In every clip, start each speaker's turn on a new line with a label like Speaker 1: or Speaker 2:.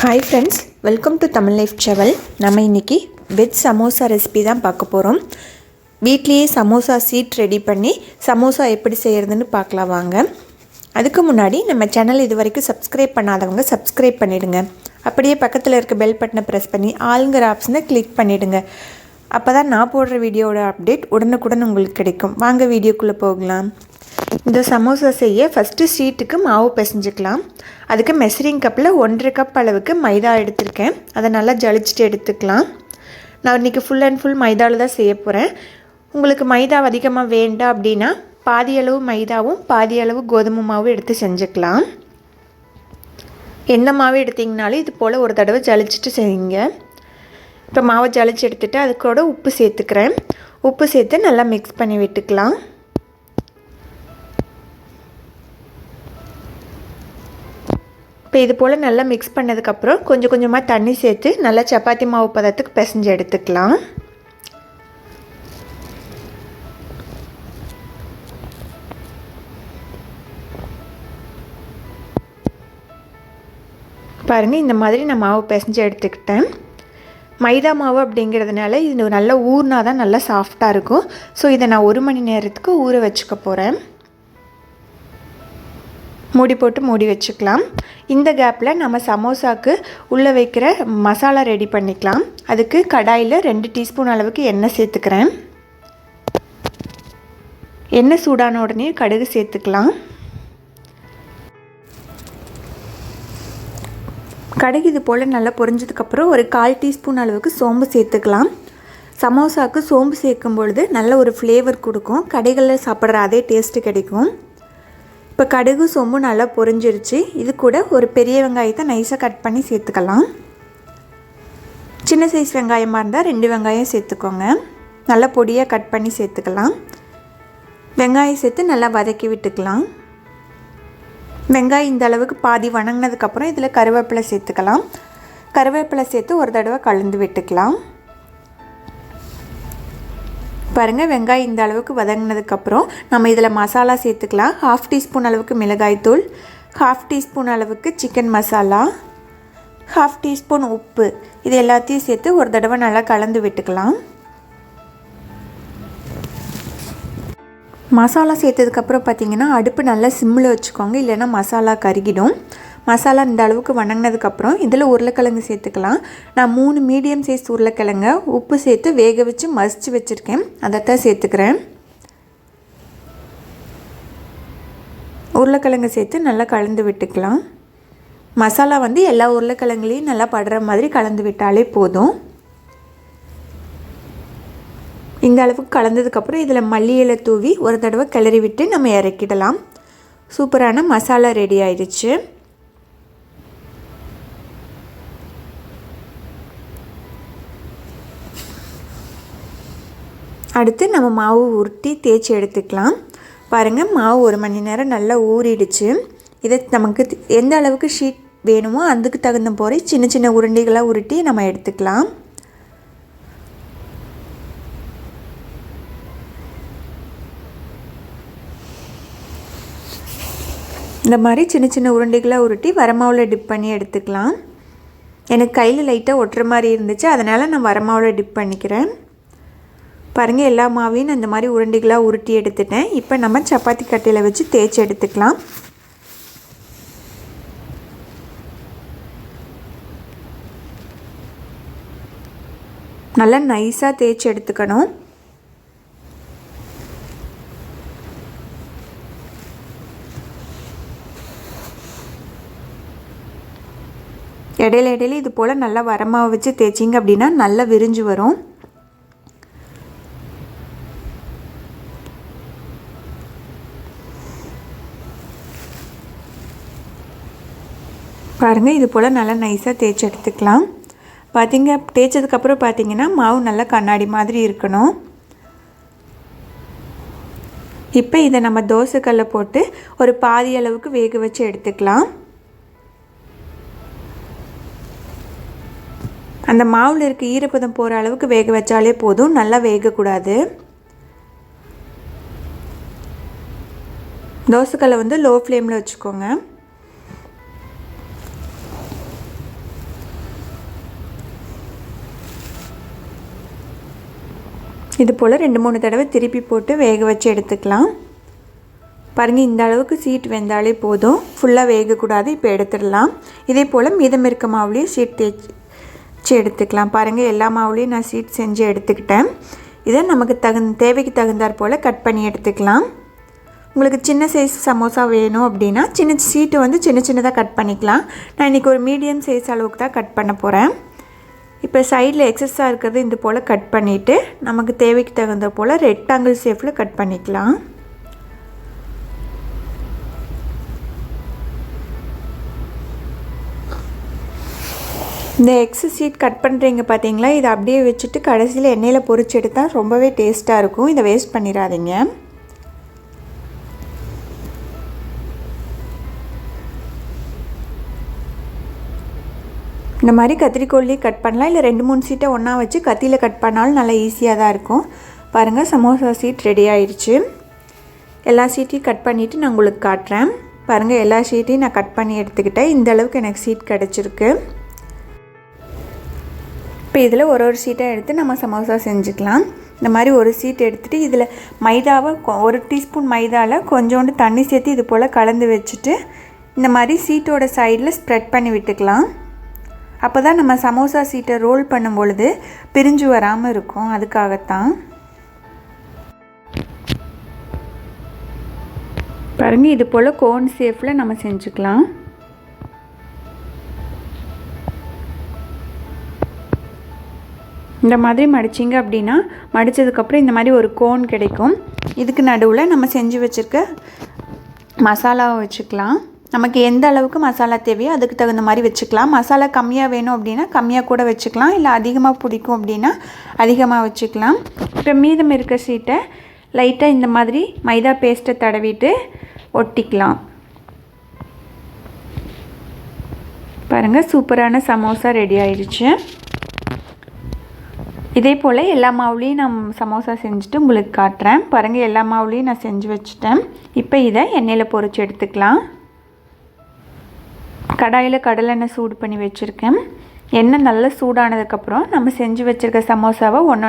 Speaker 1: Hi friends welcome to Tamil life travel நம்ம இன்றைக்கி veg samosa recipe தான் பார்க்க போகிறோம் வீட்லேயே சமோசா சீட் ரெடி பண்ணி சமோசா எப்படி செய்கிறதுன்னு பார்க்கலாம் வாங்க. அதுக்கு முன்னாடி நம்ம சேனல் இது வரைக்கும் சப்ஸ்கிரைப் பண்ணாதவங்க சப்ஸ்கிரைப் பண்ணிவிடுங்க அப்படியே பக்கத்தில் இருக்க பெல் பட்டனை ப்ரெஸ் பண்ணி ஆளுங்கிற ஆப்ஷனை கிளிக் பண்ணிவிடுங்க அப்போ தான் நான் போடுற வீடியோட அப்டேட் உடனுக்குடன் உங்களுக்கு கிடைக்கும். வாங்க வீடியோக்குள்ளே போகலாம். இந்த சமோசா செய்ய ஃபஸ்ட்டு ஸ்வீட்டுக்கு மாவு பிசைஞ்சிக்கலாம். அதுக்கு மெசரிங் கப்பில் ஒன்றரை கப் அளவுக்கு மைதா எடுத்திருக்கேன். அதை நல்லா ஜலிச்சுட்டு எடுத்துக்கலாம். நான் இன்றைக்கி ஃபுல் அண்ட் ஃபுல் மைதாவில் தான் செய்ய போகிறேன் உங்களுக்கு மைதா அதிகமாக வேண்டாம் அப்படின்னா பாதி அளவு மைதாவும் பாதி அளவு கோதுமை மாவும் எடுத்து செஞ்சுக்கலாம். எந்த மாவு எடுத்திங்கனாலும் இது போல் ஒரு தடவை ஜலிச்சுட்டு செய்யுங்க. இப்போ மாவை ஜலிச்சு எடுத்துகிட்டு அது கூட உப்பு சேர்த்துக்கிறேன். உப்பு சேர்த்து நல்லா மிக்ஸ் பண்ணி விட்டுக்கலாம். இப்போ இது போல் நல்லா மிக்ஸ் பண்ணதுக்கப்புறம் கொஞ்சம் கொஞ்சமாக தண்ணி சேர்த்து நல்லா சப்பாத்தி மாவு பதத்துக்கு பிசைஞ்சு எடுத்துக்கலாம். பாருங்கள் இந்த மாதிரி நான் மாவு பிசைஞ்சு எடுத்துக்கிட்டேன். மைதா மாவு அப்படிங்கிறதுனால இது நல்லா ஊறினா தான் நல்லா சாஃப்டாக இருக்கும். ஸோ இதை நான் ஒரு மணி நேரத்துக்கு ஊற வச்சுக்க போகிறேன் மூடி போட்டு மூடி வச்சுக்கலாம். இந்த கேப்பில் நம்ம சமோசாவுக்கு உள்ளே வைக்கிற மசாலா ரெடி பண்ணிக்கலாம். அதுக்கு கடாயில் ரெண்டு டீஸ்பூன் அளவுக்கு எண்ணெய் சேர்த்துக்கிறேன். எண்ணெய் சூடான உடனே கடுகு சேர்த்துக்கலாம். கடுகு இது போல் நல்லா பொரிஞ்சதுக்கப்புறம் ஒரு கால் டீஸ்பூன் அளவுக்கு சோம்பு சேர்த்துக்கலாம். சமோசாவுக்கு சோம்பு சேர்க்கும் பொழுது நல்ல ஒரு ஃப்ளேவர் கொடுக்கும். கடைகளில் சாப்பிட்ற அதே டேஸ்ட்டு கிடைக்கும். இப்போ கடுகு சோம்பு நல்லா பொரிஞ்சிருச்சு. இது கூட ஒரு பெரிய வெங்காயத்தை நைஸாக கட் பண்ணி சேர்த்துக்கலாம். சின்ன சைஸ் வெங்காயமாக இருந்தால் ரெண்டு வெங்காயம் சேர்த்துக்கோங்க. நல்லா பொடியாக கட் பண்ணி சேர்த்துக்கலாம். வெங்காயம் சேர்த்து நல்லா வதக்கி விட்டுக்கலாம். வெங்காயம் இந்த அளவுக்கு பாதி வணங்கினதுக்கப்புறம் இதில் கருவேப்பிலை சேர்த்துக்கலாம். கருவேப்பிலை சேர்த்து ஒரு தடவை கலந்து விட்டுக்கலாம். பாருங்கள் வெங்காயம் இந்த அளவுக்கு வதங்கினதுக்கப்புறம் நம்ம இதில் மசாலா சேர்த்துக்கலாம். ஹாஃப் டீஸ்பூன் அளவுக்கு மிளகாய்த்தூள் ஹாஃப் டீஸ்பூன் அளவுக்கு சிக்கன் மசாலா ஹாஃப் டீஸ்பூன் உப்பு. இது எல்லாத்தையும் சேர்த்து ஒரு தடவை நல்லா கலந்து விட்டுக்கலாம். மசாலா சேர்த்ததுக்கப்புறம் பார்த்திங்கன்னா அடுப்பு நல்லா சிம்மில் வச்சுக்கோங்க இல்லைன்னா மசாலா கருகிடும். மசாலா இந்த அளவுக்கு வணங்கினதுக்கப்புறம் இதில் உருளைக்கிழங்கு சேர்த்துக்கலாம். நான் மூணு மீடியம் சைஸ் உருளைக்கிழங்க உப்பு சேர்த்து வேக வச்சு மசித்து வச்சுருக்கேன். அதைத்தான் சேர்த்துக்கிறேன். உருளைக்கிழங்கு சேர்த்து நல்லா கலந்து விட்டுக்கலாம். மசாலா வந்து எல்லா உருளைக்கிழங்குலேயும் நல்லா படுற மாதிரி கலந்து விட்டாலே போதும். இந்த அளவுக்கு கலந்ததுக்கப்புறம் இதில் மல்லி இலை தூவி ஒரு தடவை கிளறி விட்டு நம்ம இறக்கிடலாம். சூப்பரான மசாலா ரெடி ஆயிடுச்சு. அடுத்து நம்ம மாவு உருட்டி தேய்ச்சி எடுத்துக்கலாம். பாருங்கள் மாவு ஒரு மணி நேரம் நல்லா ஊறிடுச்சு. இதை நமக்கு எந்த அளவுக்கு ஷீட் வேணுமோ அதுக்கு தகுந்த போகிற சின்ன சின்ன உருண்டைகளாக உருட்டி நம்ம எடுத்துக்கலாம். இந்த மாதிரி சின்ன சின்ன உருண்டைகளாக உருட்டி வரமாவில் டிப் பண்ணி எடுத்துக்கலாம். எனக்கு கையில் லைட்டாக ஒட்டுற மாதிரி இருந்துச்சு. அதனால் நான் வரமாவில் டிப் பண்ணிக்கிறேன். பாருங்கள் எல்லா மாவையும் நான் இந்த மாதிரி உருண்டைகளாக உருட்டி எடுத்துட்டேன். இப்போ நம்ம சப்பாத்தி கட்டையில் வச்சு தேய்ச்சி எடுத்துக்கலாம். நல்லா நைஸாக தேய்ச்சி எடுத்துக்கணும். இடையில இடையில இது போல் நல்லா வரமாக வச்சு தேய்ச்சிங்க அப்படின்னா நல்லா விரிஞ்சு வரும். பாருங்கள் இது போல் நல்லா நைஸாக தேய்ச்சி எடுத்துக்கலாம். பார்த்திங்க தேய்ச்சதுக்கப்புறம் பார்த்தீங்கன்னா மாவு நல்லா கண்ணாடி மாதிரி இருக்கணும். இப்போ இதை நம்ம தோசைக்கல்ல போட்டு ஒரு பாதி அளவுக்கு வேக வச்சு எடுத்துக்கலாம். அந்த மாவில் இருக்க ஈரப்பதம் போகிற அளவுக்கு வேக வச்சாலே போதும் நல்லா வேகக்கூடாது. தோசைக்கல்லை வந்து லோ ஃப்ளேமில் வச்சுக்கோங்க. இது போல் ரெண்டு மூணு தடவை திருப்பி போட்டு வேக வச்சு எடுத்துக்கலாம். பாருங்கள் இந்த அளவுக்கு சீட் வெந்தாலே போதும். ஃபுல்லாக வேகக்கூடாது இப்போ எடுத்துடலாம். இதே போல் மீதம் இருக்க மாவுலேயும் சீட் தேய்ச்சி எடுத்துக்கலாம். பாருங்கள் எல்லா மாவுலேயும் நான் சீட் செஞ்சு எடுத்துக்கிட்டேன். இதை நமக்கு தகுந்த தேவைக்கு தகுந்தாற் போல் கட் பண்ணி எடுத்துக்கலாம். உங்களுக்கு சின்ன சைஸ் சமோசா வேணும் அப்படின்னா சின்ன சீட்டு வந்து சின்ன சின்னதாக கட் பண்ணிக்கலாம். நான் இன்றைக்கி ஒரு மீடியம் சைஸ் அளவுக்கு தான் கட் பண்ண போகிறேன் இப்போ சைடில் எக்ஸஸாக இருக்கிறது இது போல் கட் பண்ணிவிட்டு நமக்கு தேவைக்கு தகுந்த போல் ரெக்டாங்கிள் ஷேஃபில் கட் பண்ணிக்கலாம். இந்த எக்ஸஸ் சீட் கட் பண்ணுறீங்க பார்த்தீங்களா இதை அப்படியே வச்சுட்டு கடைசியில் எண்ணெயில் பொறிச்சு எடுத்தால் ரொம்பவே டேஸ்ட்டாக இருக்கும். இதை வேஸ்ட் பண்ணிடாதீங்க. இந்த மாதிரி கத்திரிக்கோல்லையும் கட் பண்ணலாம். இல்லை ரெண்டு மூணு சீட்டை ஒன்றா வச்சு கத்தியில் கட் பண்ணாலும் நல்லா ஈஸியாக தான் இருக்கும். பாருங்கள் சமோசா சீட் ரெடி ஆயிடுச்சு எல்லா சீட்டையும் கட் பண்ணிவிட்டு நான் உங்களுக்கு காட்டுறேன். பாருங்கள் எல்லா சீட்டையும் நான் கட் பண்ணி எடுத்துக்கிட்டேன். இந்த அளவுக்கு எனக்கு சீட் கிடச்சிருக்கு. இப்போ இதில் ஒரு ஒரு சீட்டாக எடுத்து நம்ம சமோசா செஞ்சுக்கலாம். இந்த மாதிரி ஒரு சீட் எடுத்துகிட்டு இதில் மைதாவை ஒரு டீஸ்பூன் மைதாவில் கொஞ்சோண்டு தண்ணி சேர்த்து இது போல் கலந்து வச்சுட்டு இந்த மாதிரி சீட்டோட சைடில் ஸ்ப்ரெட் பண்ணி விட்டுக்கலாம். அப்போ தான் நம்ம சமோசா சீட்டை ரோல் பண்ணும் பொழுது பிரிஞ்சு வராமல் இருக்கும். அதுக்காகத்தான். பாருங்கள் இது போல் கோன் சேஃபில் நம்ம செஞ்சுக்கலாம். இந்த மாதிரி மடிச்சிங்க அப்படின்னா மடித்ததுக்கப்புறம் இந்த மாதிரி ஒரு கோன் கிடைக்கும். இதுக்கு நடுவில் நம்ம செஞ்சு வச்சுருக்க மசாலாவை வச்சுக்கலாம். நமக்கு எந்த அளவுக்கு மசாலா தேவையோ அதுக்கு தகுந்த மாதிரி வச்சுக்கலாம். மசாலா கம்மியாக வேணும் அப்படின்னா கம்மியாக கூட வச்சுக்கலாம். இல்லை அதிகமாக பிடிக்கும் அப்படின்னா அதிகமாக வச்சுக்கலாம். இப்போ மீதம் இருக்க சீட்டை லைட்டாக இந்த மாதிரி மைதா பேஸ்ட்டை தடவிட்டு ஒட்டிக்கலாம். பாருங்கள் சூப்பரான சமோசா ரெடி ஆயிடுச்சு. இதே போல் எல்லா மாவுலேயும் நான் சமோசா செஞ்சுட்டு உங்களுக்கு காட்டுறேன். பாருங்கள் எல்லா மாவுலேயும் நான் செஞ்சு வச்சுட்டேன். இப்போ இதை எண்ணெயில் பொறிச்சு எடுத்துக்கலாம். கடாயில் கடலெண்ணெய் சூடு பண்ணி வச்சுருக்கேன். எண்ணெய் நல்லா சூடானதுக்கப்புறம் நம்ம செஞ்சு வச்சுருக்க சமோசாவை ஒன்று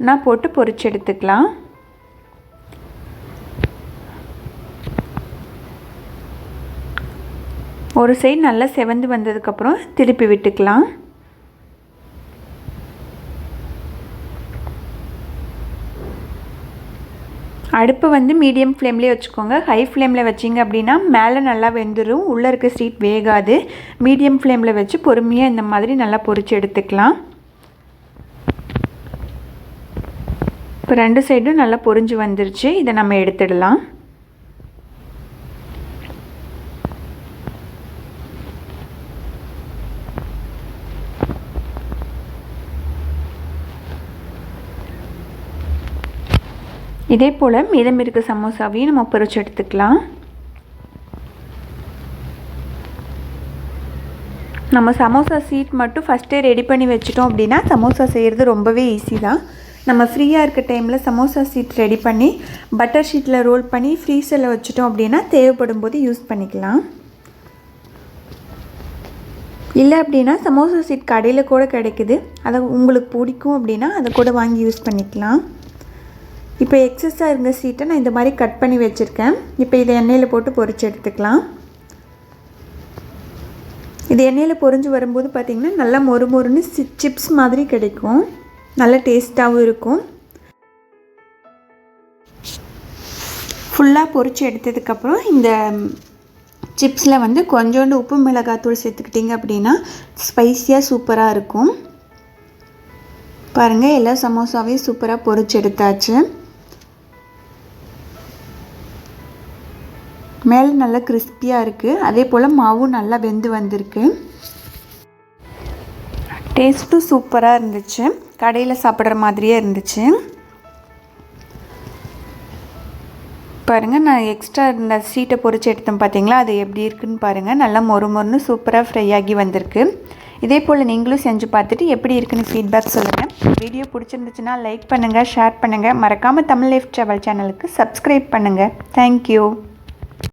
Speaker 1: ஒன்றா போட்டு பொறிச்சு எடுத்துக்கலாம். ஒரு சைடு நல்லா செவந்து வந்ததுக்கப்புறம் திருப்பி விட்டுக்கலாம். அடுப்பு வந்து மீடியம் ஃப்ளேம்லேயே வச்சுக்கோங்க. ஹை ஃப்ளேமில் வச்சிங்க அப்படின்னா மேலே நல்லா வெந்துடும் உள்ளே இருக்க ஸ்வீட் வேகாது. மீடியம் ஃப்ளேமில் வச்சு பொறுமையாக இந்த மாதிரி நல்லா பொரித்து எடுத்துக்கலாம். இப்போ ரெண்டு சைடும் நல்லா பொரிஞ்சு வந்துருச்சு. இதை நம்ம எடுத்துடலாம். இதே போல் மீதம் இருக்க சமோசாவையும் நம்ம பொறிச்சு எடுத்துக்கலாம். நம்ம சமோசா சீட் மட்டும் ஃபஸ்ட்டே ரெடி பண்ணி வச்சிட்டோம் அப்படின்னா சமோசா செய்கிறது ரொம்பவே ஈஸி தான். நம்ம ஃப்ரீயாக இருக்க டைமில் சமோசா சீட் ரெடி பண்ணி பட்டர் ஷீட்டில் ரோல் பண்ணி ஃப்ரீசரில் வச்சுட்டோம் அப்படின்னா தேவைப்படும் போது யூஸ் பண்ணிக்கலாம். இல்லை அப்படின்னா சமோசா சீட் கடையில் கூட கிடைக்குது. அதை உங்களுக்கு பிடிக்கும் அப்படின்னா அதை கூட வாங்கி யூஸ் பண்ணிக்கலாம். இப்போ எக்ஸஸாக இருந்த சீட்டை நான் இந்த மாதிரி கட் பண்ணி வச்சுருக்கேன். இப்போ இதை எண்ணெயில் போட்டு பொறிச்சு எடுத்துக்கலாம். இது எண்ணெயில் பொரிஞ்சு வரும்போது பார்த்திங்கன்னா நல்லா மொறு மொறுன்னு சிப்ஸ் மாதிரி கிடைக்கும். நல்ல டேஸ்ட்டாகவும் இருக்கும். ஃபுல்லாக பொறிச்சு எடுத்ததுக்கப்புறம் இந்த சிப்ஸில் வந்து கொஞ்சோண்டு உப்பு மிளகாத்தூள் சேர்த்துக்கிட்டிங்க அப்படின்னா ஸ்பைஸியாக சூப்பராக இருக்கும். பாருங்கள் எல்லா சமோசாவையும் சூப்பராக பொறிச்சு எடுத்தாச்சு. மேலே நல்லா கிறிஸ்பியாக இருக்குது அதே போல் மாவும் நல்லா வெந்து வந்திருக்கு. டேஸ்ட்டும் சூப்பராக இருந்துச்சு. கடையில் சாப்பிட்ற மாதிரியே இருந்துச்சு. பாருங்கள் நான் எக்ஸ்ட்ரா இந்த சீட்டை பொறிச்சு எடுத்தேன் பார்த்தீங்களா அது எப்படி இருக்குன்னு பாருங்கள் நல்லா மொறு மொறுன்னு சூப்பராக ஃப்ரை ஆகி வந்திருக்கு. இதே போல் நீங்களும் செஞ்சு பார்த்துட்டு எப்படி இருக்குன்னு ஃபீட்பேக் சொல்லுங்கள் வீடியோ பிடிச்சிருந்துச்சுன்னா லைக் பண்ணுங்கள் ஷேர் பண்ணுங்கள் மறக்காமல் தமிழ் லைஃப் ட்ராவல் சேனலுக்கு சப்ஸ்கிரைப் பண்ணுங்கள் தேங்க்யூ